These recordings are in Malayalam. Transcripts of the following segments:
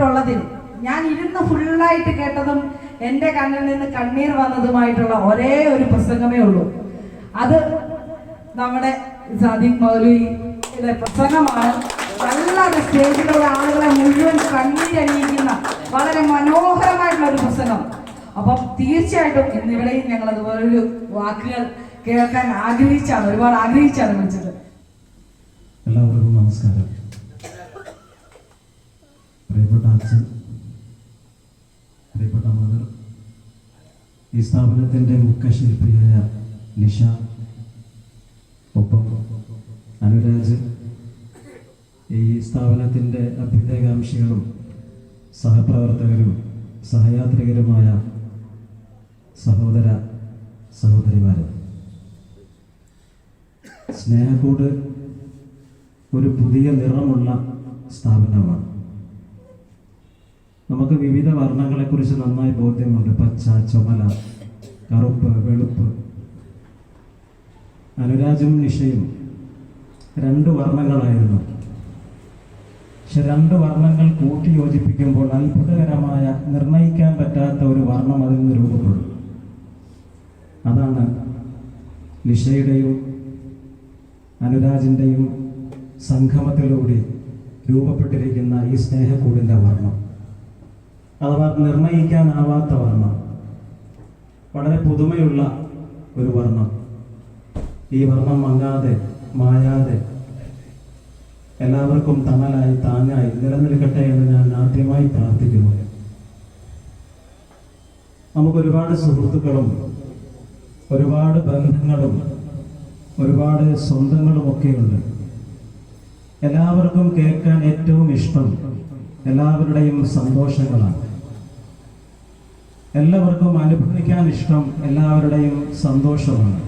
കേട്ടിട്ടുള്ളതിൽ ഞാൻ ഇരുന്ന് ഫുള്ളായിട്ട് കേട്ടതും എന്റെ കണ്ണിൽ നിന്ന് കണ്ണീർ വന്നതുമായിട്ടുള്ള ഒരേ ഒരു പ്രസംഗമേ ഉള്ളൂ. അത് നമ്മുടെ സാദിഖ് മൗലവിയുടെ പ്രസംഗമാണ്. നല്ല സ്റ്റേജിലുള്ള ആളുകളെ മുഴുവൻ കണ്ണീരണിയിക്കുന്ന വളരെ മനോഹരമായിട്ടുള്ള ഒരു പ്രസംഗം. അപ്പം തീർച്ചയായിട്ടും ഇന്നിവിടെയും ഞങ്ങൾ അതുപോലൊരു വാക്കുകൾ കേൾക്കാൻ ആഗ്രഹിച്ചാണ് ഒരുപാട് ആഗ്രഹിച്ചാണ് വിളിച്ചത്. എല്ലാവർക്കും നമസ്കാരം. ഈ സ്ഥാപനത്തിന്റെ മുഖ്യശില്പിയായ നിഷ ഒപ്പം അനുരാജ്. ഈ സ്ഥാപനത്തിന്റെ അഭ്യുദയകാംക്ഷികളും സഹപ്രവർത്തകരും സഹയാത്രികരുമായ സഹോദര സഹോദരിമാരും. സ്നേഹക്കൂട് ഒരു പുതിയ നിറമുള്ള സ്ഥാപനമാണ്. നമുക്ക് വിവിധ വർണങ്ങളെ കുറിച്ച് നന്നായി ബോധ്യമുണ്ട്. പച്ച ചുമല കറുപ്പ് വെളുപ്പ്. അനുരാജും നിഷയും. രണ്ട് വർണങ്ങളായിരുന്നു. പക്ഷെ രണ്ട് വർണങ്ങൾ കൂട്ടി യോജിപ്പിക്കുമ്പോൾ അത്ഭുതകരമായ നിർണയിക്കാൻ പറ്റാത്ത ഒരു വർണം അതിൽ നിന്ന് രൂപപ്പെടും. അതാണ് നിഷയുടെയും അനുരാജിന്റെയും സംഗമത്തിലൂടെ രൂപപ്പെട്ടിരിക്കുന്ന ഈ സ്നേഹക്കൂടിന്റെ വർണം. അഥവാ നിർണയിക്കാനാവാത്ത വർണം. വളരെ പുതുമയുള്ള ഒരു വർണം. ഈ വർണം മങ്ങാതെ മായാതെ എല്ലാവർക്കും തണലായി താങ്ങായി നിലനിൽക്കട്ടെ എന്ന് ഞാൻ ആദ്യമായി പ്രാർത്ഥിക്കുന്നു. നമുക്ക് ഒരുപാട് സുഹൃത്തുക്കളും ഒരുപാട് ബന്ധങ്ങളും ഒരുപാട് സ്വന്തങ്ങളും ഒക്കെയുണ്ട്. എല്ലാവർക്കും കേൾക്കാൻ ഏറ്റവും ഇഷ്ടം എല്ലാവരുടെയും സന്തോഷങ്ങളാണ്. എല്ലാവർക്കും അനുഭവിക്കാൻ ഇഷ്ടം എല്ലാവരുടെയും സന്തോഷമാണ്.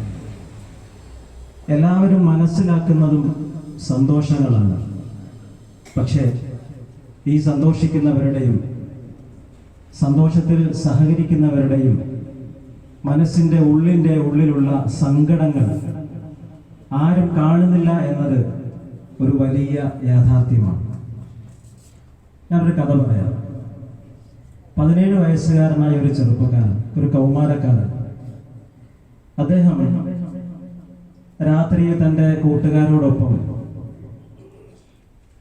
എല്ലാവരും മനസ്സിലാക്കുന്നതും സന്തോഷങ്ങളാണ്. പക്ഷേ ഈ സന്തോഷിക്കുന്നവരുടെയും സന്തോഷത്തിൽ സഹകരിക്കുന്നവരുടെയും മനസ്സിന്റെ ഉള്ളിന്റെ ഉള്ളിലുള്ള സങ്കടങ്ങൾ ആരും കാണുന്നില്ല എന്നത് ഒരു വലിയ യാഥാർത്ഥ്യമാണ്. ഞാനൊരു കഥ പറയാം. പതിനേഴ് വയസ്സുകാരനായ ഒരു ചെറുപ്പക്കാരൻ ഒരു കൗമാരക്കാരൻ. അദ്ദേഹം രാത്രിയിൽ തന്റെ കൂട്ടുകാരോടൊപ്പം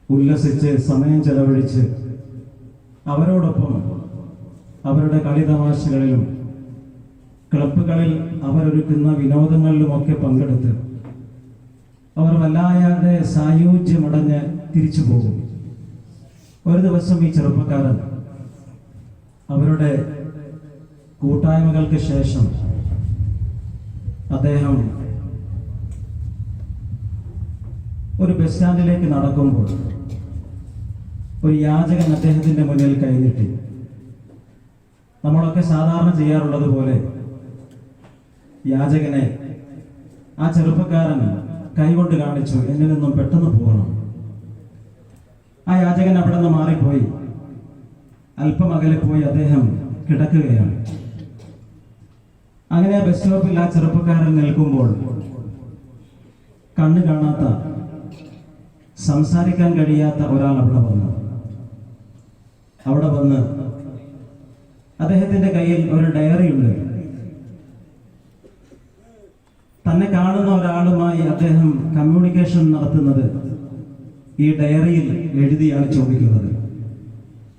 ഉല്ലസിച്ച് സമയം ചെലവഴിച്ച് അവരോടൊപ്പം അവരുടെ കളി തമാശകളിലും ക്ലബുകളിൽ അവരൊരുക്കുന്ന വിനോദങ്ങളിലുമൊക്കെ പങ്കെടുത്ത് അവർ വല്ലാതെ സായുജ്യമടഞ്ഞ് തിരിച്ചു പോകും ഒരു ദിവസം ഈ ചെറുപ്പക്കാരൻ അവരുടെ കൂട്ടായ്മകൾക്ക് ശേഷം അദ്ദേഹം ഒരു ബസ് സ്റ്റാൻഡിലേക്ക് നടക്കുമ്പോൾ ഒരു യാചകൻ അദ്ദേഹത്തിന്റെ മുന്നിൽ കൈനീട്ടി. നമ്മളൊക്കെ സാധാരണ ചെയ്യാറുള്ളത് പോലെ യാചകനെ ആ ചെറുപ്പക്കാരൻ കൈകൊണ്ട് കാണിച്ചു എന്നിൽ നിന്നും പെട്ടെന്ന് പോകണം. ആ യാചകൻ അവിടെ നിന്ന് മാറിപ്പോയി അല്പം അകലെ പോയി അദ്ദേഹം കിടക്കുകയാണ്. അങ്ങനെ ബസ് സ്റ്റോപ്പിൽ ആ ചെറുപ്പക്കാരൻ നിൽക്കുമ്പോൾ കണ്ണ് കാണാത്ത സംസാരിക്കാൻ കഴിയാത്ത ഒരാൾ അവിടെ വന്നു. അവിടെ വന്ന് അദ്ദേഹത്തിന്റെ കയ്യിൽ ഒരു ഡയറി ഉണ്ട്. തന്നെ കാണുന്ന ഒരാളുമായി അദ്ദേഹം കമ്മ്യൂണിക്കേഷൻ നടത്തുന്നത് ഈ ഡയറിയിൽ എഴുതിയാണ് ചോദിക്കുന്നത്.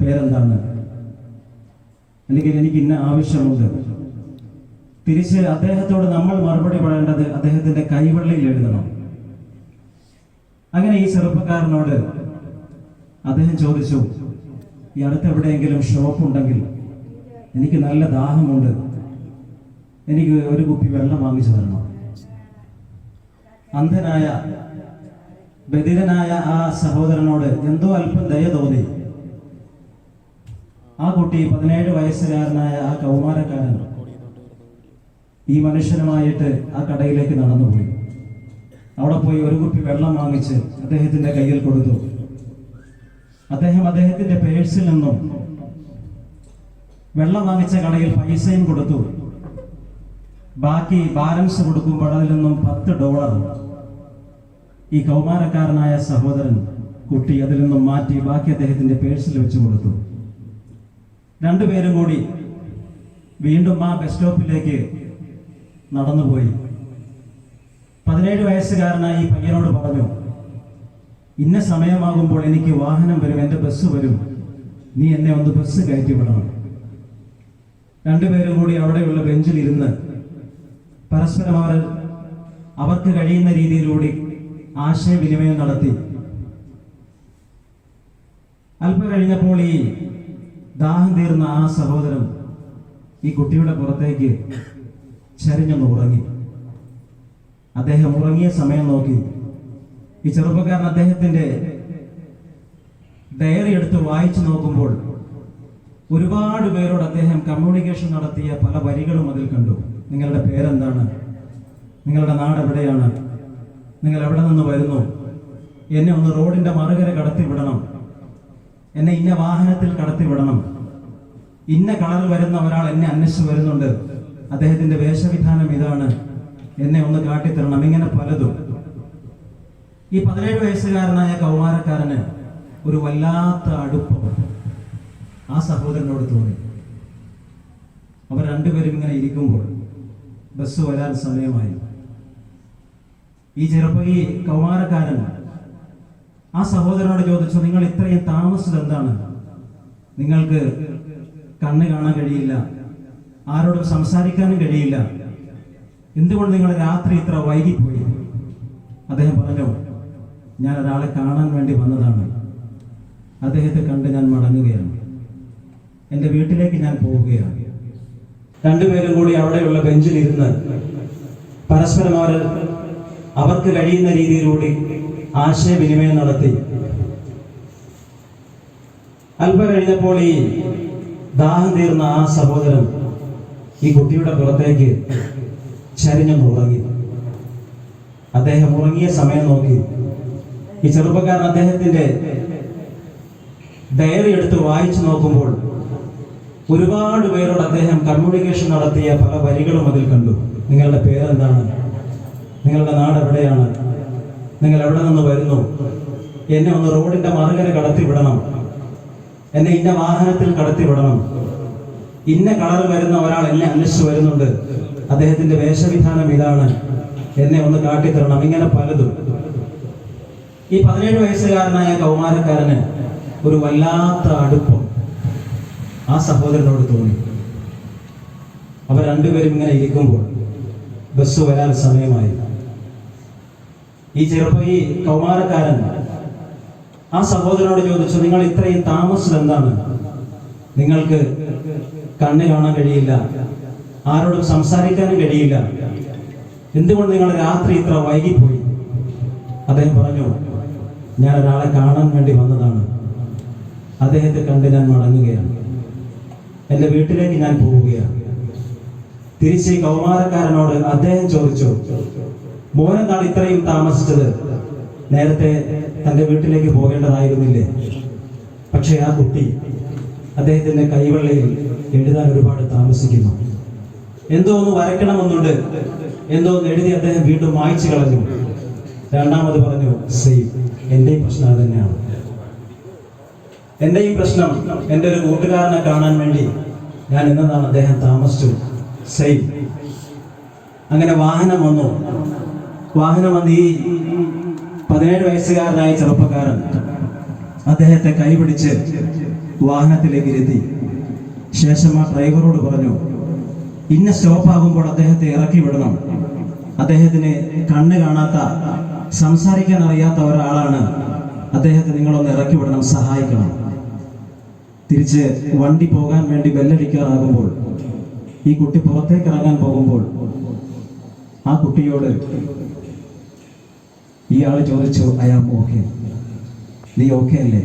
പേരെന്താണ്? അല്ലെങ്കിൽ എനിക്ക് ഇന്ന ആവശ്യമുണ്ട്. തിരിച്ച് അദ്ദേഹത്തോട് നമ്മൾ മറുപടി പറയേണ്ടത് അദ്ദേഹത്തിന്റെ കൈവെള്ളയിൽ എഴുതണം. അങ്ങനെ ഈ ചെറുപ്പക്കാരനോട് അദ്ദേഹം ചോദിച്ചു ഈ അടുത്ത് എവിടെയെങ്കിലും ഷോപ്പ് ഉണ്ടെങ്കിൽ എനിക്ക് നല്ല ദാഹമുണ്ട്. എനിക്ക് ഒരു കുപ്പി വെള്ളം വാങ്ങിച്ചു തരണം. അന്ധനായ ബധിരനായ ആ സഹോദരനോട് എന്തോ അല്പം ദയ തോന്നി. ആ കുട്ടി പതിനേഴ് വയസ്സുകാരനായ ആ കൗമാരക്കാരൻ ഈ മനുഷ്യനുമായിട്ട് ആ കടയിലേക്ക് നടന്നുപോയി. അവിടെ പോയി ഒരു കുപ്പി വെള്ളം വാങ്ങിച്ച് അദ്ദേഹത്തിന്റെ കയ്യിൽ കൊടുത്തു. അദ്ദേഹം അദ്ദേഹത്തിന്റെ പേഴ്സിൽ നിന്നും വെള്ളം വാങ്ങിച്ച കടയിൽ പൈസയും കൊടുത്തു. ബാക്കി ബാലൻസ് കൊടുക്കുമ്പോൾ അതിൽ നിന്നും പത്ത് ഡോളർ ഈ കൗമാരക്കാരനായ സഹോദരൻ കുട്ടി അതിൽ നിന്നും മാറ്റി ബാക്കി അദ്ദേഹത്തിന്റെ പേഴ്സിൽ വെച്ച് കൊടുത്തു. രണ്ടുപേരും കൂടി വീണ്ടും ആ ബസ് സ്റ്റോപ്പിലേക്ക് നടന്നുപോയി. പതിനേഴ് വയസ്സുകാരനായി ഈ പയ്യനോട് പറഞ്ഞു ഇന്ന സമയമാകുമ്പോൾ എനിക്ക് വാഹനം വരും എന്റെ ബസ് വരും. നീ എന്നെ ഒന്ന് ബസ് കയറ്റി വിടണം. രണ്ടുപേരും കൂടി അവിടെയുള്ള ബെഞ്ചിലിരുന്ന് പരസ്പരം അവർ അവർക്ക് കഴിയുന്ന രീതിയിലൂടെ ആശയവിനിമയം നടത്തി. അല്പം കഴിഞ്ഞപ്പോൾ ഈ ദാഹം തീർന്ന ആ സഹോദരൻ ഈ കുട്ടിയുടെ പുറത്തേക്ക് ചരിഞ്ഞൊന്ന് ഉറങ്ങി. അദ്ദേഹം ഉറങ്ങിയ സമയം നോക്കി. ഈ ചെറുപ്പക്കാരൻ അദ്ദേഹത്തിന്റെ ഡയറി എടുത്ത് വായിച്ചു നോക്കുമ്പോൾ ഒരുപാട് പേരോട് അദ്ദേഹം കമ്മ്യൂണിക്കേഷൻ നടത്തിയ പല വരികളും അതിൽ കണ്ടു. നിങ്ങളുടെ പേരെന്താണ്? നിങ്ങളുടെ നാട് എവിടെയാണ്? നിങ്ങൾ എവിടെ നിന്ന് വരുന്നു? എന്നെ ഒന്ന് റോഡിന്റെ മറുകര കടത്തി വിടണം. എന്നെ ഇന്ന വാഹനത്തിൽ കടത്തി വിടണം ഇന്ന കളറിൽ വരുന്ന ഒരാൾ എന്നെ അന്വേഷിച്ച് വരുന്നുണ്ട്. അദ്ദേഹത്തിന്റെ വേഷവിധാനം ഇതാണ്. എന്നെ ഒന്ന് കാട്ടിത്തരണം. ഇങ്ങനെ പലതും. ഈ പതിനേഴ് വയസ്സുകാരനായ കൗമാരക്കാരന് ഒരു വല്ലാത്ത അടുപ്പം ആ സഹോദരനോട് തോന്നി. അവർ രണ്ടുപേരും ഇങ്ങനെ ഇരിക്കുമ്പോൾ ബസ് വരാൻ സമയമായി. ഈ ചെറുപ്പ ഈ കൗമാരക്കാരൻ ആ സഹോദരനോട് ചോദിച്ചു നിങ്ങൾ ഇത്രയും താമസിച്ചത് എന്താണ്? നിങ്ങൾക്ക് കണ്ണ് കാണാൻ കഴിയില്ല ആരോടും സംസാരിക്കാനും കഴിയില്ല. എന്തുകൊണ്ട് നിങ്ങൾ രാത്രി ഇത്ര വൈകിപ്പോയി? അദ്ദേഹം പറഞ്ഞു ഞാൻ ഒരാളെ കാണാൻ വേണ്ടി വന്നതാണ്. അദ്ദേഹത്തെ കണ്ട് ഞാൻ മടങ്ങുകയാണ്. എന്റെ വീട്ടിലേക്ക് ഞാൻ പോവുകയാണ്. രണ്ടുപേരും കൂടി അവിടെയുള്ള ബെഞ്ചിൽ ഇരുന്ന് പരസ്പരം അവർ അവർക്ക് കഴിയുന്ന രീതിയിലൂടെ ആശയവിനിമയം നടത്തി. അല്പം കഴിഞ്ഞപ്പോൾ ഈ ദാഹം തീർന്ന ആ സഹോദരൻ ഈ കുട്ടിയുടെ പുറത്തേക്ക് ചരിഞ്ഞു ഉറങ്ങി അദ്ദേഹം ഉറങ്ങിയ സമയം നോക്കി. ഈ ചെറുപ്പക്കാരൻ അദ്ദേഹത്തിന്റെ ഡയറി എടുത്ത് വായിച്ചു നോക്കുമ്പോൾ ഒരുപാട് പേരോട് അദ്ദേഹം കമ്മ്യൂണിക്കേഷൻ നടത്തിയ പല വരികളും അതിൽ കണ്ടു. നിങ്ങളുടെ പേരെന്താണ്? നിങ്ങളുടെ നാട് എവിടെയാണ് നിങ്ങൾ എവിടെ നിന്ന് വരുന്നു? എന്നെ ഒന്ന് റോഡിന്റെ മറുകര കടത്തി വിടണം. എന്നെ ഇന്ന വാഹനത്തിൽ കടത്തി വിടണം. ഇന്ന കളറിൽ വരുന്ന ഒരാൾ എന്നെ അന്വേഷിച്ച് വരുന്നുണ്ട്. അദ്ദേഹത്തിന്റെ വേഷവിധാനം ഇതാണ്. എന്നെ ഒന്ന് കാട്ടിത്തരണം. ഇങ്ങനെ പലതും. ഈ പതിനേഴ് വയസ്സുകാരനായ കൗമാരക്കാരന് ഒരു വല്ലാത്ത അടുപ്പം ആ സഹോദരനോട് തോന്നി. അവർ രണ്ടുപേരും ഇങ്ങനെ ഇരിക്കുമ്പോൾ ബസ് വരാൻ സമയമായി. ഈ ചെറുപ്പ ഈ കൗമാരക്കാരൻ ആ സഹോദരനോട് ചോദിച്ചു നിങ്ങൾ ഇത്രയും താമസം എന്താണ്? നിങ്ങൾക്ക് കണ്ണ് കാണാൻ കഴിയില്ല ആരോടും സംസാരിക്കാനും കഴിയില്ല. എന്തുകൊണ്ട് നിങ്ങൾ രാത്രി ഇത്ര വൈകിപ്പോയി? അദ്ദേഹം പറഞ്ഞു ഞാൻ ഒരാളെ കാണാൻ വേണ്ടി വന്നതാണ്. അദ്ദേഹത്തെ കണ്ട് ഞാൻ മടങ്ങുകയാണ്. എന്റെ വീട്ടിലേക്ക് ഞാൻ പോവുകയാണ്. തിരിച്ച് കൗമാരക്കാരനോട് അദ്ദേഹം ചോദിച്ചു മോനെന്താണ് ഇത്രയും താമസിച്ചത്? നേരത്തെ തന്റെ വീട്ടിലേക്ക് പോകേണ്ടതായിരുന്നില്ലേ? പക്ഷേ ആ കുട്ടി അദ്ദേഹത്തിന്റെ കൈവെള്ളയിൽ എഴുതാൻ ഒരുപാട് താമസിക്കുന്നു. എന്തോ ഒന്ന് വരയ്ക്കണമെന്നുണ്ട്. എന്തോ ഒന്ന് എഴുതി അദ്ദേഹം വീണ്ടും വായിച്ചു കളഞ്ഞു. രണ്ടാമത് പറഞ്ഞു സെയിം എന്റെയും പ്രശ്നം അത് തന്നെയാണ്. എന്റെയും പ്രശ്നം എന്റെ ഒരു കൂട്ടുകാരനെ കാണാൻ വേണ്ടി ഞാൻ ഇന്നതാണ് അദ്ദേഹം താമസിച്ചു സെയിം. അങ്ങനെ വാഹനം വന്നു. വാഹനം വന്ന് ഈ പതിനേഴ് വയസ്സുകാരനായ ചെറുപ്പക്കാരൻ അദ്ദേഹത്തെ കൈപിടിച്ച് വാഹനത്തിലേക്ക് ഇരുത്തി. ശേഷം ആ ഡ്രൈവറോട് പറഞ്ഞു ഇന്ന സ്റ്റോപ്പ് ആകുമ്പോൾ അദ്ദേഹത്തെ ഇറക്കി വിടണം. അദ്ദേഹത്തിന് കണ്ണ് കാണാത്ത സംസാരിക്കാൻ അറിയാത്ത ഒരാളാണ്. അദ്ദേഹത്തെ നിങ്ങളൊന്ന് ഇറക്കി വിടണം സഹായിക്കണം. തിരിച്ച് വണ്ടി പോകാൻ വേണ്ടി ബെല്ലടിക്കാറാകുമ്പോൾ ഈ കുട്ടി പുറത്തേക്ക് ഇറങ്ങാൻ പോകുമ്പോൾ ആ കുട്ടിയോട് ഇയാൾ ചോദിച്ചു അയാം ഓക്കെ നീ ഓക്കെ അല്ലേ?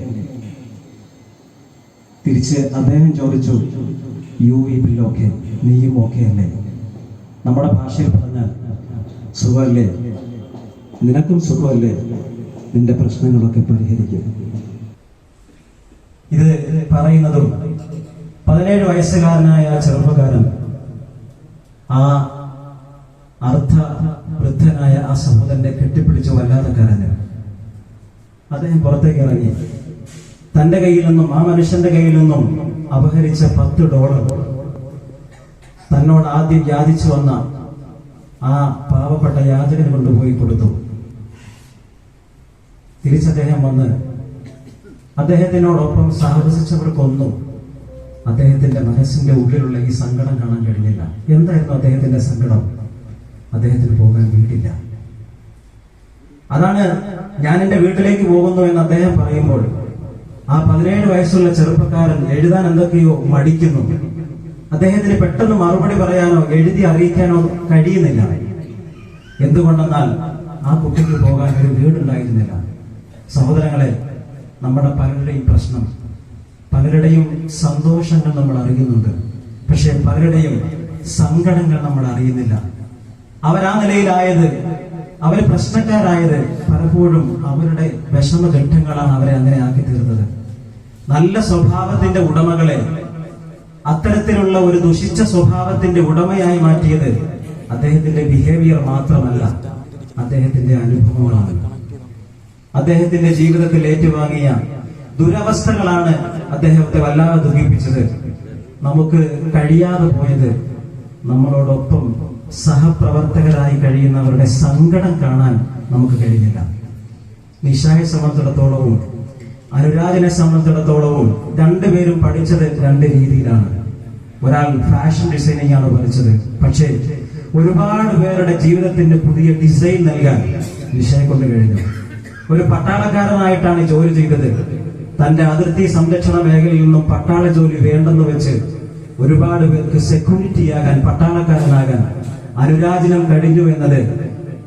തിരിച്ച് അദ്ദേഹം ചോദിച്ചു യു വി ബിൽ ഓക്കെ നീയും ഓക്കെ അല്ലേ? നമ്മുടെ ഭാഷയിൽ പറഞ്ഞാൽ സുഖമല്ലേ? നിനക്കും സുഖമല്ലേ? നിന്റെ പ്രശ്നങ്ങളൊക്കെ പരിഹരിക്കും. ഇത് പറയുന്നതും പതിനേഴ് വയസ്സുകാരനായ ആ ചെറുപ്പക്കാരൻ ആ അർത്ഥ വൃദ്ധനായ ആ സഹോദരനെ കെട്ടിപ്പിടിച്ച് വല്ലാതെ കരഞ്ഞു അദ്ദേഹം പുറത്തേക്ക് ഇറങ്ങി. തന്റെ കയ്യിൽ നിന്നും ആ മനുഷ്യന്റെ കയ്യിൽ നിന്നും അപഹരിച്ച പത്ത് ഡോളർ തന്നോട് ആദ്യം യാചിച്ചു വന്ന ആ പാവപ്പെട്ട യാചകന് കൊണ്ടുപോയി കൊടുത്തു. തിരിച്ചദ്ദേഹം വന്ന് അദ്ദേഹത്തിനോടൊപ്പം സാഹസിച്ചവർക്കൊന്നും അദ്ദേഹത്തിന്റെ മനസ്സിന്റെ ഉള്ളിലുള്ള ഈ സങ്കടം കാണാൻ കഴിഞ്ഞില്ല. എന്തായിരുന്നു അദ്ദേഹത്തിന്റെ സങ്കടം? അദ്ദേഹത്തിന് പോകാൻ വീടില്ല. അതാണ് ഞാൻ എന്റെ വീട്ടിലേക്ക് പോകുന്നു എന്ന് അദ്ദേഹം പറയുമ്പോൾ ആ പതിനേഴ് വയസ്സുള്ള ചെറുപ്പക്കാരൻ എഴുതാൻ എന്തൊക്കെയോ മടിക്കുന്നു. അദ്ദേഹത്തിന് പെട്ടെന്ന് മറുപടി പറയാനോ എഴുതി അറിയിക്കാനോ കഴിയുന്നില്ല. എന്തുകൊണ്ടെന്നാൽ ആ കുട്ടിക്ക് പോകാൻ ഒരു വീടുണ്ടായിരുന്നില്ല. സഹോദരങ്ങളെ നമ്മുടെ പലരുടെയും പ്രശ്നം പലരുടെയും സന്തോഷങ്ങൾ നമ്മൾ അറിയുന്നുണ്ട്. പക്ഷെ പലരുടെയും സങ്കടങ്ങൾ നമ്മൾ അറിയുന്നില്ല. അവരാ നിലയിലായത്. അവർ പ്രശ്നക്കാരായത് പലപ്പോഴും അവരുടെ വിഷമഘട്ടങ്ങളാണ് അവരെ അങ്ങനെ ആക്കി തീർന്നത്. നല്ല സ്വഭാവത്തിന്റെ ഉടമകളെ അത്തരത്തിലുള്ള ഒരു ദുഷിച്ച സ്വഭാവത്തിന്റെ ഉടമയായി മാറ്റിയത് അദ്ദേഹത്തിന്റെ ബിഹേവിയർ മാത്രമല്ല അദ്ദേഹത്തിന്റെ അനുഭവങ്ങളാണ്. അദ്ദേഹത്തിന്റെ ജീവിതത്തിൽ ഏറ്റുവാങ്ങിയ ദുരവസ്ഥകളാണ് അദ്ദേഹത്തെ വല്ലാതെ ദുഃഖിപ്പിച്ചത്. നമുക്ക് കഴിയാതെ പോയത് നമ്മളോടൊപ്പം സഹപ്രവർത്തകരായി കഴിയുന്നവരുടെ സങ്കടം കാണാൻ നമുക്ക് കഴിഞ്ഞില്ല. നിഷായെ സംബന്ധിച്ചിടത്തോളവും അനുരാജിനെ സംബന്ധിച്ചിടത്തോളവും രണ്ടുപേരും പഠിച്ചത് രണ്ട് രീതിയിലാണ്. ഒരാൾ ഫാഷൻ ഡിസൈനിങ് ആണ് പഠിച്ചത്. പക്ഷേ ഒരുപാട് പേരുടെ ജീവിതത്തിന്റെ പുതിയ ഡിസൈൻ നൽകാൻ നിഷയെ കൊണ്ട് കഴിഞ്ഞു. ഒരു പട്ടാളക്കാരനായിട്ടാണ് ജോലി ചെയ്തത്. തന്റെ അതിർത്തി സംരക്ഷണ മേഖലയിൽ നിന്നും പട്ടാള ജോലി വേണ്ടെന്ന് വെച്ച് ഒരുപാട് പേർക്ക് സെക്യൂരിറ്റി ആകാൻ പട്ടാളക്കാരനാകാൻ അനുരാജനം കഴിഞ്ഞു എന്നത്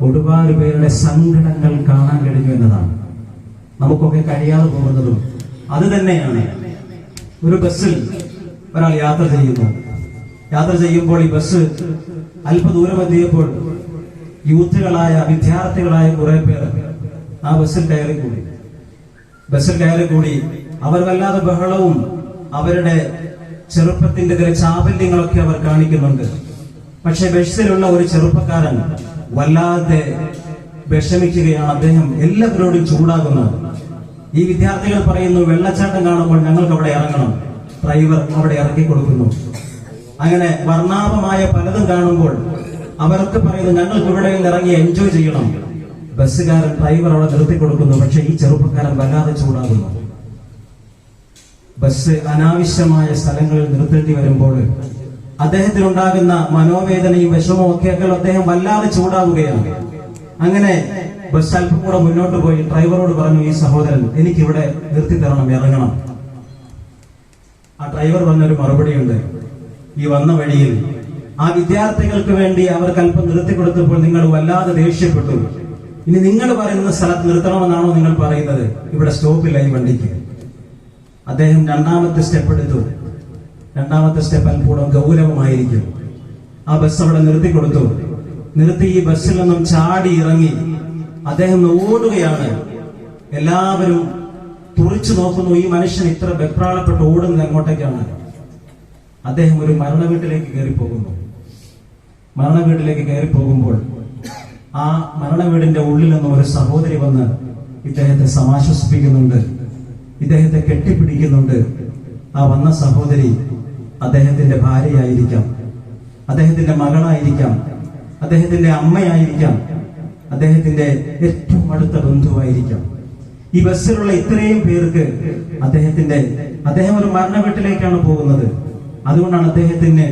ഒരുപാട് പേരുടെ സങ്കടങ്ങൾ കാണാൻ കഴിഞ്ഞു എന്നതാണ്. നമുക്കൊക്കെ കഴിയാതെ പോകുന്നതും അത് തന്നെയാണ്. ഒരു ബസ്സിൽ ഒരാൾ യാത്ര ചെയ്യുന്നു. യാത്ര ചെയ്യുമ്പോൾ ഈ ബസ് അല്പദൂരം എത്തിയപ്പോൾ യൂത്തുകളായ വിദ്യാർത്ഥികളായ കുറെ പേർ ആ ബസ്സിൽ കയറി കൂടി. ബസ്സിൽ കയറി കൂടി അവർ വല്ലാതെ ബഹളവും അവരുടെ ചെറുപ്പത്തിന്റെ ചില ചാബല്യങ്ങളൊക്കെ അവർ കാണിക്കുന്നുണ്ട്. പക്ഷെ ബഷീറിലുള്ള ഒരു ചെറുപ്പക്കാരൻ വല്ലാതെ വിഷമിക്കുകയാണ്. അദ്ദേഹം എല്ലാവരോടും ചൂടാകുന്നത് ഈ വിദ്യാർത്ഥികൾ പറയുന്നു വെള്ളച്ചാട്ടം കാണുമ്പോൾ ഞങ്ങൾക്ക് അവിടെ ഇറങ്ങണം. ഡ്രൈവർ അവിടെ ഇറക്കി കൊടുക്കുന്നു. അങ്ങനെ വർണാഭമായ പലതും കാണുമ്പോൾ അവർക്ക് പറയുന്നു ഞങ്ങൾക്ക് ഇവിടെ ഇറങ്ങി എൻജോയ് ചെയ്യണം. ബസ്സുകാരൻ ഡ്രൈവർ അവിടെ നിർത്തി കൊടുക്കുന്നു പക്ഷെ ഈ ചെറുപ്പക്കാരൻ വല്ലാതെ ചൂടാകുന്നു. ബസ് അനാവശ്യമായ സ്ഥലങ്ങളിൽ നിർത്തേണ്ടി വരുമ്പോൾ അദ്ദേഹത്തിനുണ്ടാകുന്ന മനോവേദനയും വിഷമവും ഒക്കെ അദ്ദേഹം വല്ലാതെ ചൂടാവുകയാണ് അങ്ങനെ ബസ് അല്പം കൂടെ മുന്നോട്ട് പോയി ഡ്രൈവറോട് പറഞ്ഞു ഈ സഹോദരൻ എനിക്ക് ഇവിടെ നിർത്തി തരണം ഇറങ്ങണം. ആ ഡ്രൈവർ പറഞ്ഞൊരു മറുപടിയുണ്ട്. ഈ വന്ന വഴിയിൽ ആ വിദ്യാർത്ഥികൾക്ക് വേണ്ടി അവർക്ക് അല്പം നിർത്തി കൊടുത്തപ്പോൾ നിങ്ങൾ വല്ലാതെ ദേഷ്യപ്പെട്ടു. ഇനി നിങ്ങൾ പറയുന്ന സ്ഥലത്ത് നിർത്തണമെന്നാണോ നിങ്ങൾ പറയുന്നത്? ഇവിടെ സ്റ്റോപ്പില്ല ഈ വണ്ടിക്ക്. അദ്ദേഹം രണ്ടാമത്തെ സ്റ്റെപ്പ് എടുത്തു. രണ്ടാമത്തെ സ്റ്റെപ്പ് അല്പൂടം ഗൗരവമായിരിക്കും. ആ ബസ് അവിടെ നിർത്തി കൊടുത്തു. നിർത്തി ഈ ബസ്സിൽ നിന്നും ചാടി ഇറങ്ങി അദ്ദേഹം ഓടുകയാണ്. എല്ലാവരും തുറിച്ചു നോക്കുന്നു ഈ മനുഷ്യൻ ഇത്ര വെപ്രാളപ്പെട്ട് ഓടുന്നത് എങ്ങോട്ടേക്കാണ്? അദ്ദേഹം ഒരു മരണ വീട്ടിലേക്ക് കയറി പോകുന്നു മരണ വീട്ടിലേക്ക് കയറി പോകുമ്പോൾ ആ മരണ വീടിന്റെ ഉള്ളിൽ നിന്നും ഒരു സഹോദരി വന്ന് ഇദ്ദേഹത്തെ സമാശ്വസിപ്പിക്കുന്നുണ്ട്. ഇദ്ദേഹത്തെ കെട്ടിപ്പിടിക്കുന്നുണ്ട്. ആ വന്ന സഹോദരി അദ്ദേഹത്തിന്റെ ഭാര്യയായിരിക്കാം. അദ്ദേഹത്തിന്റെ മകളായിരിക്കാം. അദ്ദേഹത്തിന്റെ അമ്മയായിരിക്കാം. അദ്ദേഹത്തിന്റെ ഏറ്റവും അടുത്ത ബന്ധുവായിരിക്കാം. ഈ ബസ്സിലുള്ള ഇത്രയും പേർക്ക് അദ്ദേഹത്തിന്റെ അദ്ദേഹം ഒരു മരണവീട്ടിലേക്കാണ് പോകുന്നത്. അതുകൊണ്ടാണ് അദ്ദേഹത്തിന്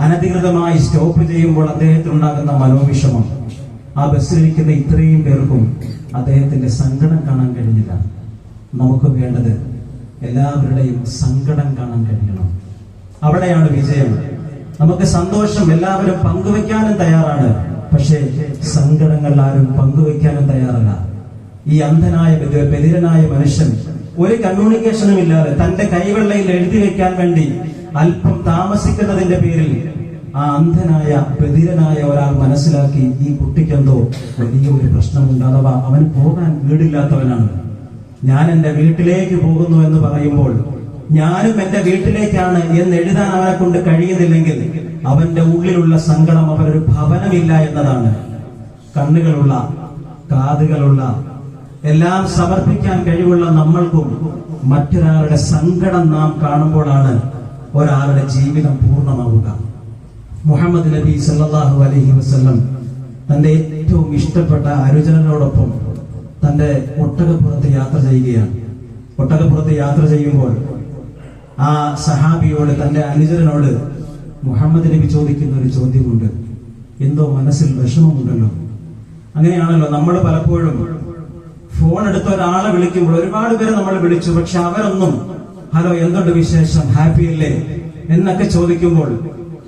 അനധികൃതമായി സ്റ്റോപ്പ് ചെയ്യുമ്പോൾ അദ്ദേഹത്തിന് ഉണ്ടാകുന്ന മനോവിഷമം. ആ ബസ്സിലിരിക്കുന്ന ഇത്രയും പേർക്കും അദ്ദേഹത്തിന്റെ സങ്കടം കാണാൻ കഴിഞ്ഞില്ല. നമുക്ക് വേണ്ടത് എല്ലാവരുടെയും സങ്കടം കാണാൻ കഴിയണം. അവിടെയാണ് വിജയം. നമുക്ക് സന്തോഷം എല്ലാവരും പങ്കുവെക്കാനും തയ്യാറാണ്. പക്ഷേ സങ്കടങ്ങൾ ആരും പങ്കുവെക്കാനും തയ്യാറല്ല. ഈ അന്ധനായ ബെതിരനായ മനുഷ്യൻ ഒരു കമ്മ്യൂണിക്കേഷനും ഇല്ലാതെ തന്റെ കൈവെള്ളയിൽ എഴുതി വെക്കാൻ വേണ്ടി അല്പം താമസിക്കുന്നതിന്റെ പേരിൽ ആ അന്ധനായ ബെതിരനായ ഒരാൾ മനസ്സിലാക്കി ഈ കുട്ടിക്കെന്തോ വലിയ ഒരു പ്രശ്നമുണ്ട്. അഥവാ അവൻ പോകാൻ വീടില്ലാത്തവനാണ്. ഞാൻ എന്റെ വീട്ടിലേക്ക് പോകുന്നു എന്ന് പറയുമ്പോൾ ഞാനും എന്റെ വീട്ടിലേക്കാണ് എന്ന് എഴുതാൻ അവനെ കൊണ്ട് കഴിയുന്നില്ലെങ്കിൽ അവന്റെ ഉള്ളിലുള്ള സങ്കടം അവരൊരു ഭവനമില്ല എന്നതാണ്. കണ്ണുകളുള്ള കാതുകളുള്ള എല്ലാം സമർപ്പിക്കാൻ കഴിവുള്ള നമ്മൾക്കും മറ്റൊരാളുടെ സങ്കടം നാം കാണുമ്പോഴാണ് ഒരാളുടെ ജീവിതം പൂർണമാവുക. മുഹമ്മദ് നബി സല്ലാഹു അലഹി വസ്ലം തന്റെ ഏറ്റവും ഇഷ്ടപ്പെട്ട അനുജനോടൊപ്പം തന്റെ ഒട്ടകപ്പുറത്ത് യാത്ര ചെയ്യുകയാണ്. ഒട്ടകപ്പുറത്ത് യാത്ര ചെയ്യുമ്പോൾ ആ സഹാബിയോട് തന്റെ അനുചരനോട് മുഹമ്മദ് നബി ചോദിക്കുന്ന ഒരു ചോദ്യമുണ്ട്. എന്തോ മനസ്സിൽ വിഷമമുണ്ടല്ലോ. അങ്ങനെയാണല്ലോ നമ്മൾ പലപ്പോഴും ഫോൺ എടുത്ത ഒരാളെ വിളിക്കുമ്പോൾ ഒരുപാട് പേരെ നമ്മൾ വിളിച്ചു പക്ഷെ അവരൊന്നും ഹലോ എന്തുണ്ട് വിശേഷം? ഹാപ്പി അല്ലേ? എന്നൊക്കെ ചോദിക്കുമ്പോൾ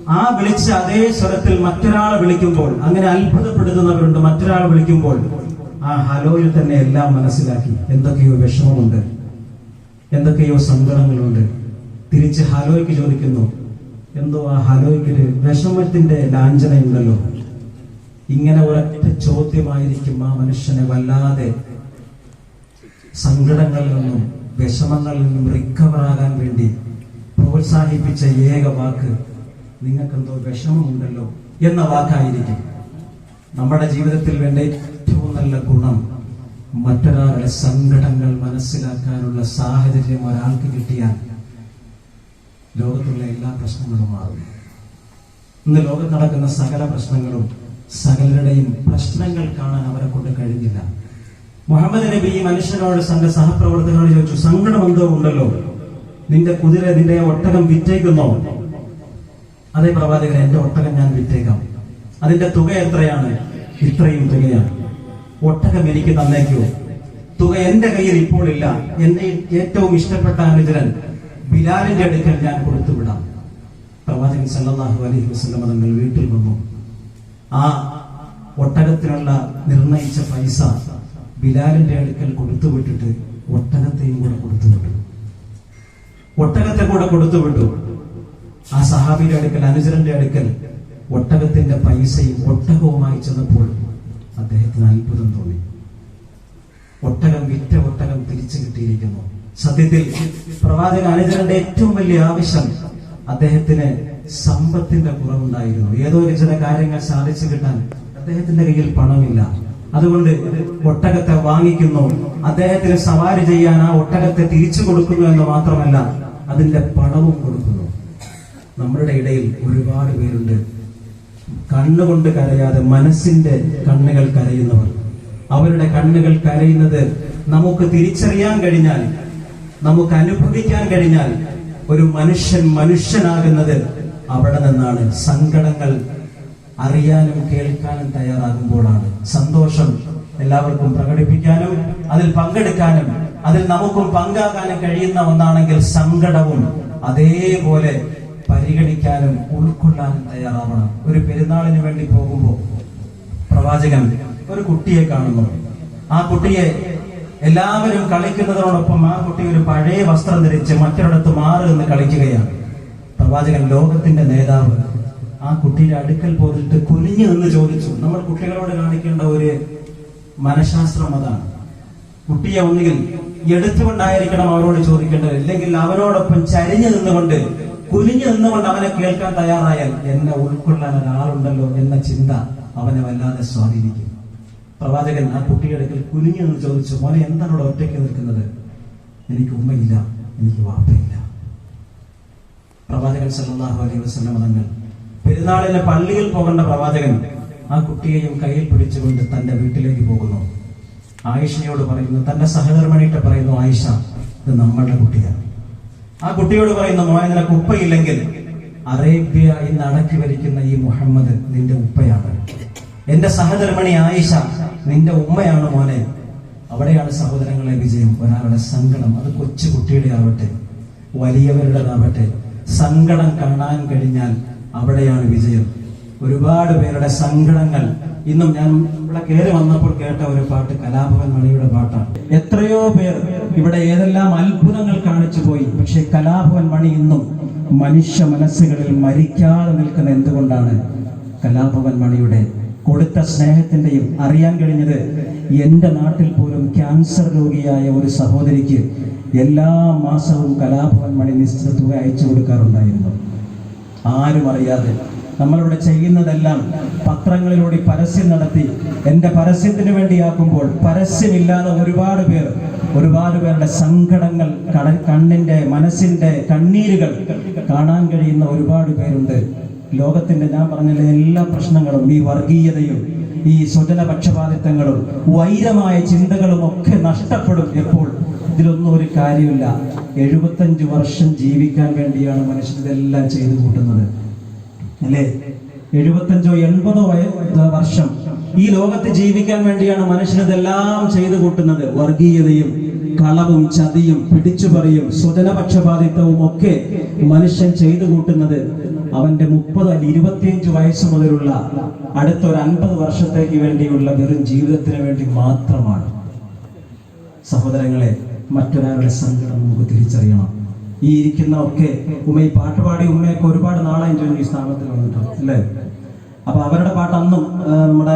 ആ വിളിച്ച അതേ സ്വരത്തിൽ മറ്റൊരാളെ വിളിക്കുമ്പോൾ അങ്ങനെ അത്ഭുതപ്പെടുത്തുന്നവരുണ്ട് മറ്റൊരാളെ വിളിക്കുമ്പോൾ ആ ഹലോയിൽ തന്നെ എല്ലാം മനസ്സിലാക്കി. എന്തൊക്കെയോ വിഷമമുണ്ട്. എന്തൊക്കെയോ സങ്കടങ്ങളുണ്ട്. തിരിച്ച് ഹലോയ്ക്ക് ചോദിക്കുന്നു. എന്തോ ആ ഹലോയ്ക്ക് ഒരു വിഷമത്തിന്റെ ലാഞ്ചനയുണ്ടല്ലോ. ഇങ്ങനെ ഒരൊറ്റ ചോദ്യമായിരിക്കും ആ മനുഷ്യനെ വല്ലാതെ സങ്കടങ്ങളിൽ നിന്നും വിഷമങ്ങളിൽ നിന്നും റിക്കവർ ആകാൻ വേണ്ടി പ്രോത്സാഹിപ്പിച്ച ഏക വാക്ക് നിങ്ങൾക്കെന്തോ വിഷമമുണ്ടല്ലോ എന്ന വാക്കായിരിക്കും. നമ്മുടെ ജീവിതത്തിൽ വേണ്ട നല്ല ഗുണം മറ്റൊരാളുടെ സങ്കടങ്ങൾ മനസ്സിലാക്കാനുള്ള സാഹചര്യം ഒരാൾക്ക് കിട്ടിയാൽ ലോകത്തുള്ള എല്ലാ പ്രശ്നങ്ങളും മാറും. ഇന്ന് ലോകത്ത് നടക്കുന്ന സകല പ്രശ്നങ്ങളും സകലരുടെയും പ്രശ്നങ്ങൾ കാണാൻ അവരെ കൊണ്ട് കഴിഞ്ഞില്ല. മുഹമ്മദ് നബി ഈ മനുഷ്യനോട് തന്റെ സഹപ്രവർത്തകരോട് ചോദിച്ചു സങ്കടം എന്തോ ഉണ്ടല്ലോ? നിന്റെ കുതിര നിന്റെ ഒട്ടകം വിറ്റേക്കുന്നോ? അതേ പ്രവാചകൻ എന്റെ ഒട്ടകം ഞാൻ വിറ്റേക്കാം. അതിന്റെ തുക എത്രയാണ്? ഇത്രയും തുകയാണ്. ഒട്ടകം എനിക്ക് തന്നേക്കൂ. തുക എന്റെ കയ്യിൽ ഇപ്പോൾ ഇല്ല. എന്റെ ഏറ്റവും ഇഷ്ടപ്പെട്ട അനുചരൻ ബിലാലിന്റെ അടുക്കൽ ഞാൻ കൊടുത്തുവിടാം പ്രവാചകൻ സല്ലല്ലാഹു അലൈഹി വസല്ലം തങ്ങൾ വീട്ടിൽ വന്നു. ആ ഒട്ടകത്തിനുള്ള നിർണയിച്ച പൈസ ബിലാലിന്റെ അടുക്കൽ കൊടുത്തുവിട്ടിട്ട് ഒട്ടകത്തെയും കൂടെ കൊടുത്തുവിട്ടു ഒട്ടകത്തെ കൂടെ കൊടുത്തുവിട്ടു ആ സഹാബിയുടെ അടുക്കൽ അനുചരന്റെ അടുക്കൽ ഒട്ടകത്തിന്റെ പൈസയും ഒട്ടകവുമായി ചെന്നപ്പോൾ അദ്ദേഹത്തിന് അത്ഭുതം തോന്നി. ഒട്ടകം വിറ്റ ഒട്ടകം തിരിച്ചു കിട്ടിയിരിക്കുന്നു. സത്യത്തിൽ പ്രവാചക അനുചരന്റെ ഏറ്റവും വലിയ ആവശ്യം അദ്ദേഹത്തിന് സമ്പത്തിന്റെ കുറവുണ്ടായിരുന്നു. ഏതോ ഒരു ചില കാര്യങ്ങൾ സാധിച്ചു കിട്ടാൻ അദ്ദേഹത്തിന്റെ കയ്യിൽ പണമില്ല. അതുകൊണ്ട് ഒട്ടകത്തെ വാങ്ങിക്കുന്നു. അദ്ദേഹത്തിന് സവാരി ചെയ്യാൻ ആ ഒട്ടകത്തെ തിരിച്ചു കൊടുക്കുന്നു എന്ന് മാത്രമല്ല അതിന്റെ പണവും കൊടുക്കുന്നു. നമ്മളുടെ ഇടയിൽ ഒരുപാട് പേരുണ്ട്. കണ്ണുകൊണ്ട് കരയാതെ മനസ്സിന്റെ കണ്ണുകൾ കരയുന്നവർ. അവരുടെ കണ്ണുകൾ കരയുന്നത് നമുക്ക് തിരിച്ചറിയാൻ കഴിഞ്ഞാൽ നമുക്ക് അനുഭവിക്കാൻ കഴിഞ്ഞാൽ ഒരു മനുഷ്യൻ മനുഷ്യനാകുന്നത് അവിടെ നിന്നാണ്. സങ്കടങ്ങൾ അറിയാനും കേൾക്കാനും തയ്യാറാകുമ്പോഴാണ്. സന്തോഷം എല്ലാവർക്കും പ്രകടിപ്പിക്കാനും അതിൽ പങ്കെടുക്കാനും അതിൽ നമുക്കും പങ്കാകാനും കഴിയുന്ന ഒന്നാണെങ്കിൽ സങ്കടവും അതേപോലെ പരിഗണിക്കാനും ഉൾക്കൊള്ളാനും തയ്യാറാവണം. ഒരു പെരുന്നാളിന് വേണ്ടി പോകുമ്പോൾ പ്രവാചകൻ ഒരു കുട്ടിയെ കാണുന്നു. ആ കുട്ടിയെ എല്ലാവരും കളിക്കുന്നതോടൊപ്പം ആ കുട്ടി ഒരു പഴയ വസ്ത്രം ധരിച്ച് മറ്റൊരിടത്ത് മാറി നിന്ന് കളിക്കുകയാണ്. പ്രവാചകൻ ലോകത്തിന്റെ നേതാവ് ആ കുട്ടിയുടെ അടുക്കൽ പോയിട്ട് കുനിഞ്ഞു നിന്ന് ചോദിച്ചു നമ്മൾ കുട്ടികളോട് കാണിക്കേണ്ട ഒരു മനഃശാസ്ത്രം അതാണ്. കുട്ടിയെ ഒന്നുകിൽ എടുത്തുകൊണ്ടായിരിക്കണം അവരോട് ചോദിക്കേണ്ടത് ഇല്ലെങ്കിൽ അവരോടൊപ്പം ചരിഞ്ഞു നിന്നുകൊണ്ട് കുനിഞ്ഞു നിന്നുകൊണ്ട് അവനെ കേൾക്കാൻ തയ്യാറായാൽ എന്നെ ഉൾക്കൊള്ളാൻ ഒരാളുണ്ടല്ലോ എന്ന ചിന്ത അവനെ വല്ലാതെ സ്വാധീനിക്കും. പ്രവാചകൻ ആ കുട്ടിയുടെ അടുക്കൽ കുനിഞ്ഞു നിന്ന് ചോദിച്ചു മോനെ എന്താണ് ഇവിടെ ഒറ്റയ്ക്ക് നിൽക്കുന്നത്? എനിക്ക് ഉമ്മയില്ല എനിക്ക് വാപ്പയില്ല. പ്രവാചകൻ സല്ലല്ലാഹു അലൈഹി വസല്ലം തങ്ങൾ പെരുന്നാളിന് പള്ളിയിൽ പോകേണ്ട പ്രവാചകൻ ആ കുട്ടിയെയും കയ്യിൽ പിടിച്ചുകൊണ്ട് തന്റെ വീട്ടിലേക്ക് പോകുന്നു. ആയിഷയോട് പറയുന്നു തന്റെ സഹധർമ്മിണിയിട്ട് പറയുന്നു ആയിഷ ഇത് നമ്മളുടെ കുട്ടിയാണ്. ആ കുട്ടിയോട് പറയുന്ന മോനെ നിനക്ക് ഉപ്പയില്ലെങ്കിൽ അറേബ്യ ഇന്ന് അടക്കി വരിക്കുന്ന ഈ മുഹമ്മദ് നിന്റെ ഉപ്പയാണ്. എന്റെ സഹധർമ്മിണി ആയിഷ നിന്റെ ഉമ്മയാണ് മോനെ. അവിടെയാണ് സഹോദരങ്ങളെ വിജയം. ഒരാളുടെ സങ്കടം അത് കൊച്ചു കുട്ടിയുടെ ആവട്ടെ വലിയവരുടേതാവട്ടെ. സങ്കടം കാണാൻ കഴിഞ്ഞാൽ അവിടെയാണ് വിജയം. ഒരുപാട് പേരുടെ സങ്കടങ്ങൾ. ഇന്നും ഞാൻ ഇവിടെ കയറി വന്നപ്പോൾ കേട്ട ഒരു പാട്ട് കലാഭവൻ മണിയുടെ പാട്ടാണ്. എത്രയോ പേർ ഇവിടെ ഏതെല്ലാം അത്ഭുതങ്ങൾ കാണിച്ചു പോയി. പക്ഷെ കലാഭവൻ മണി ഇന്നും മനുഷ്യ മനസ്സുകളിൽ മരിക്കാതെ നിൽക്കുന്ന എന്തുകൊണ്ടാണ് കലാഭവൻ മണിയുടെ കൊടുത്ത സ്നേഹത്തിന്റെയും അറിയാൻ കഴിഞ്ഞത് എന്റെ നാട്ടിൽ പോലും ക്യാൻസർ രോഗിയായ ഒരു സഹോദരിക്ക് എല്ലാ മാസവും കലാഭവൻ മണി നിശ്ചിത തുക അയച്ചു കൊടുക്കാറുണ്ടായിരുന്നു. ആരും അറിയാതെ നമ്മളിവിടെ ചെയ്യുന്നതെല്ലാം പത്രങ്ങളിലൂടെ പരസ്യം നടത്തി എന്റെ പരസ്യത്തിന് വേണ്ടിയാക്കുമ്പോൾ പരസ്യമില്ലാതെ ഒരുപാട് പേർ ഒരുപാട് പേരുടെ സങ്കടങ്ങൾ കട കണ്ണിന്റെ മനസ്സിന്റെ കണ്ണീരുകൾ കാണാൻ കഴിയുന്ന ഒരുപാട് പേരുണ്ട്. ലോകത്തിന്റെ ഞാൻ പറഞ്ഞ എല്ലാ പ്രശ്നങ്ങളും ഈ വർഗീയതയും ഈ സ്വജന പക്ഷപാതിത്വങ്ങളും വൈരമായ ചിന്തകളും ഒക്കെ നഷ്ടപ്പെടും എപ്പോൾ? ഇതിലൊന്നും ഒരു കാര്യമില്ല എഴുപത്തഞ്ച് വർഷം ജീവിക്കാൻ വേണ്ടിയാണ് മനുഷ്യൻ ഇതെല്ലാം ചെയ്തു കൂട്ടുന്നത്. അല്ലേ? എഴുപത്തഞ്ചോ എൺപതോ വർഷം. ഈ ലോകത്ത് ജീവിക്കാൻ വേണ്ടിയാണ് മനുഷ്യനതെല്ലാം ചെയ്തു കൂട്ടുന്നത്. വർഗീയതയും കളവും ചതിയും പിടിച്ചുപറിയും സ്വജനപക്ഷപാതിത്വവും ഒക്കെ മനുഷ്യൻ ചെയ്തു കൂട്ടുന്നത് അവന്റെ മുപ്പത് അല്ല ഇരുപത്തിയഞ്ച് വയസ്സ് മുതലുള്ള അടുത്ത ഒരു അൻപത് വർഷത്തേക്ക് വേണ്ടിയുള്ള വെറും ജീവിതത്തിന് വേണ്ടി മാത്രമാണ്. സഹോദരങ്ങളെ മറ്റൊരാളുടെ സങ്കടം നമുക്ക് തിരിച്ചറിയണം. ഈ ഇരിക്കുന്ന ഒക്കെ ഉമ്മ ഈ പാട്ട് പാടി ഉമ്മയൊക്കെ ഒരുപാട് നാളായി ഈ സ്ഥാപനത്തിൽ വന്നിട്ടുണ്ട് അല്ലേ? അപ്പൊ അവരുടെ പാട്ട് അന്നും നമ്മുടെ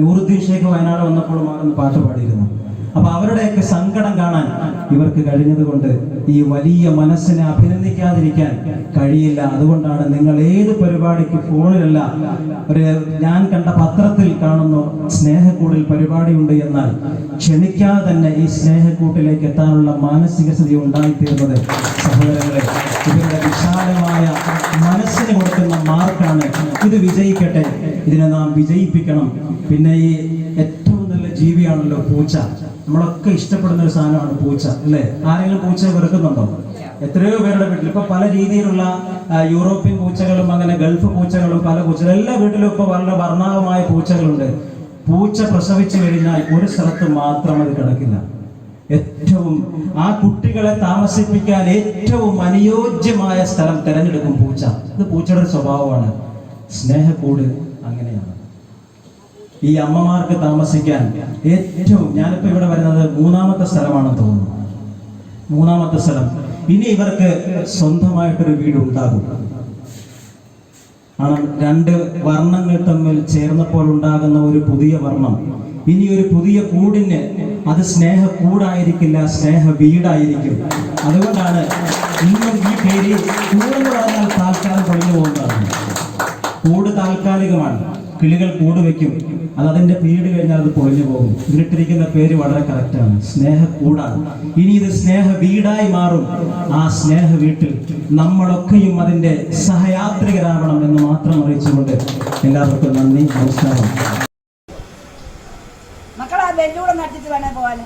നൂറുദ്ദീൻ ഷേഖ് വയനാട് വന്നപ്പോഴും അന്ന് പാട്ട് പാടിയിരുന്നു. അപ്പൊ അവരുടെയൊക്കെ സങ്കടം കാണാൻ ഇവർക്ക് കഴിഞ്ഞതുകൊണ്ട് ഈ വലിയ മനസ്സിനെ അഭിനന്ദിക്കാതിരിക്കാൻ കഴിയില്ല. അതുകൊണ്ടാണ് നിങ്ങൾ ഏത് പരിപാടിക്ക് ഫോണിലല്ല ഒരു ഞാൻ കണ്ട പത്രത്തിൽ കാണുന്നു സ്നേഹക്കൂടിൽ പരിപാടിയുണ്ട് എന്നാൽ ക്ഷണിക്കാതെ തന്നെ ഈ സ്നേഹക്കൂട്ടിലേക്ക് എത്താനുള്ള മാനസിക സ്ഥിതി ഉണ്ടായിത്തീർന്നത് സഹോദരങ്ങളെ ഇവരുടെ വിശാലമായ മനസ്സിന് കൊടുക്കുന്ന മാർക്കാണ് ഇത് വിജയിക്കട്ടെ. ഇതിനെ നാം വിജയിപ്പിക്കണം. പിന്നെ ഈ ഏറ്റവും നല്ല ജീവിയാണല്ലോ പൂച്ച. നമ്മളൊക്കെ ഇഷ്ടപ്പെടുന്ന ഒരു സാധനമാണ് പൂച്ച അല്ലേ? ആരെങ്കിലും പൂച്ച വെറുക്കുന്നുണ്ടോ? എത്രയോ പേരുടെ വീട്ടിൽ ഇപ്പൊ പല രീതിയിലുള്ള യൂറോപ്യൻ പൂച്ചകളും അങ്ങനെ ഗൾഫ് പൂച്ചകളും പല പൂച്ചകളും എല്ലാ വീട്ടിലും ഇപ്പൊ വളരെ വർണാഭമായ പൂച്ചകളുണ്ട്. പൂച്ച പ്രസവിച്ചു കഴിഞ്ഞാൽ ഒരു സ്ഥലത്ത് മാത്രം അത് കിടക്കില്ല. ഏറ്റവും ആ കുട്ടികളെ താമസിപ്പിക്കാൻ ഏറ്റവും അനുയോജ്യമായ സ്ഥലം തിരഞ്ഞെടുക്കും പൂച്ച. ഇത് പൂച്ചയുടെ സ്വഭാവമാണ്. സ്നേഹക്കൂട്. ഈ അമ്മമാർക്ക് താമസിക്കാൻ ഏറ്റവും ഞാനിപ്പോ ഇവിടെ വരുന്നത് മൂന്നാമത്തെ സ്ഥലമാണെന്ന് തോന്നുന്നു. മൂന്നാമത്തെ സ്ഥലം. ഇനി ഇവർക്ക് സ്വന്തമായിട്ടൊരു വീട് ഉണ്ടാകും ആണ് രണ്ട് വർണങ്ങൾ തമ്മിൽ ചേർന്നപ്പോൾ ഉണ്ടാകുന്ന ഒരു പുതിയ വർണം. ഇനി ഒരു പുതിയ കൂടിന് അത് സ്നേഹ കൂടായിരിക്കില്ല സ്നേഹ വീടായിരിക്കും അതുകൊണ്ടാണ് ഇന്നും ഈ പേര് പറഞ്ഞാൽ താൽക്കാലം കഴിഞ്ഞു പോകുന്നതാണ്. കൂട് താൽക്കാലികമാണ്. കിളികൾ കൂട് അത് അതിന്റെ പീരീഡ് കഴിഞ്ഞാൽ അത് പൊളിഞ്ഞു പോകും. ഇതിലിട്ടിരിക്കുന്ന പേര് വളരെ കറക്റ്റാണ് സ്നേഹ കൂടാണ്. ഇനി ഇത് സ്നേഹ വീടായി മാറും. ആ സ്നേഹ വീട്ടിൽ നമ്മളൊക്കെയും അതിന്റെ സഹയാത്രികരാവണം എന്ന് മാത്രം അറിയിച്ചുകൊണ്ട് എല്ലാവർക്കും നന്ദി നമസ്കാരം. മക്കളെ ബെല്ലൂടെ നട്ടിട്ട് വേണേ പോവാന്.